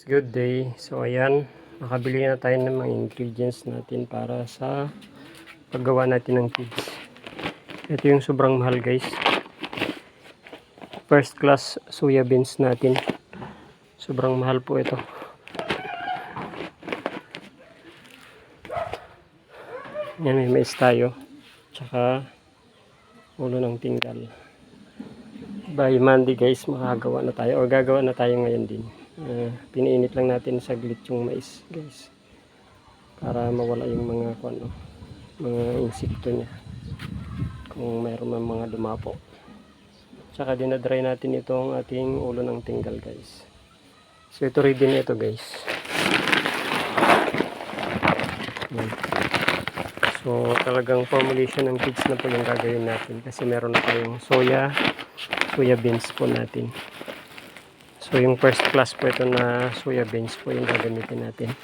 It's good day. So ayan, nakabili na tayo ng mga ingredients natin para sa paggawa natin ng kids. Ito yung sobrang mahal guys. First class soya beans natin. Sobrang mahal po ito. Yan may mais tayo. Tsaka ulo ng tinggal. By Monday guys, makagawa na tayo. O gagawa na tayo ngayon din. Uh, piniinit lang natin saglit yung mais guys. Para mawala yung mga ano, mga insekto niya. Kung mayroon man mga dumapo. Tsaka dinadry natin itong ating ulo ng tinggal guys. So ito ready na ito guys. So talagang formulation ng kids na po yung gagawin natin kasi meron na tayong soya, soya beans po natin. So yung first class po ito na soya beans po yung gagamitin natin.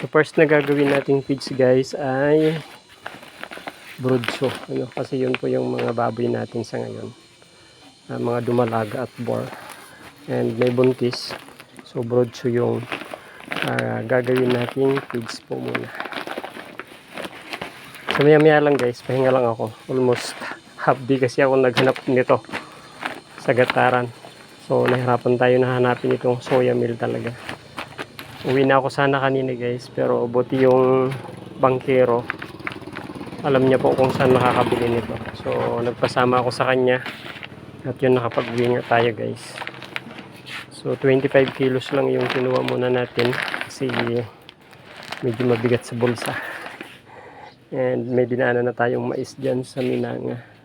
So first na gagawin nating feeds guys ay broodso. Ano, kasi yun po yung mga baboy natin sa ngayon. Ah, mga dumalaga at boar. And may buntis. So broodso yung ah, gagawin nating feeds po muna. So maya maya lang guys, pahinga lang ako. Almost half day kasi ako naghanap nito sa gataran. So nahirapan tayo na hanapin itong soya meal talaga. Uwi na ako sana kanina guys, pero buti yung bangkero. Alam niya po kung saan makakabili nito. So nagpasama ako sa kanya. At yun nakapag-uwi nga tayo guys. So 25 kilos lang yung kinuha muna natin kasi medyo mabigat sa bulsa. And may dinaanan na tayong mais dyan sa Minanga.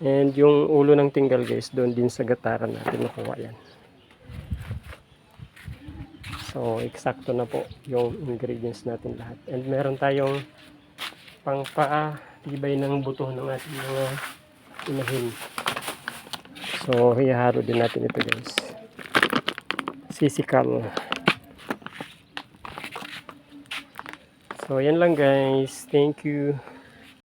And yung ulo ng tinggal guys, doon din sa gataran natin nakuha yan. So, eksakto na po yung ingredients natin lahat. And meron tayong pangpaatibay ng buto ng ating mga inahin. So, ihahalo din natin ito guys. Sisikal. So, yan lang guys. Thank you.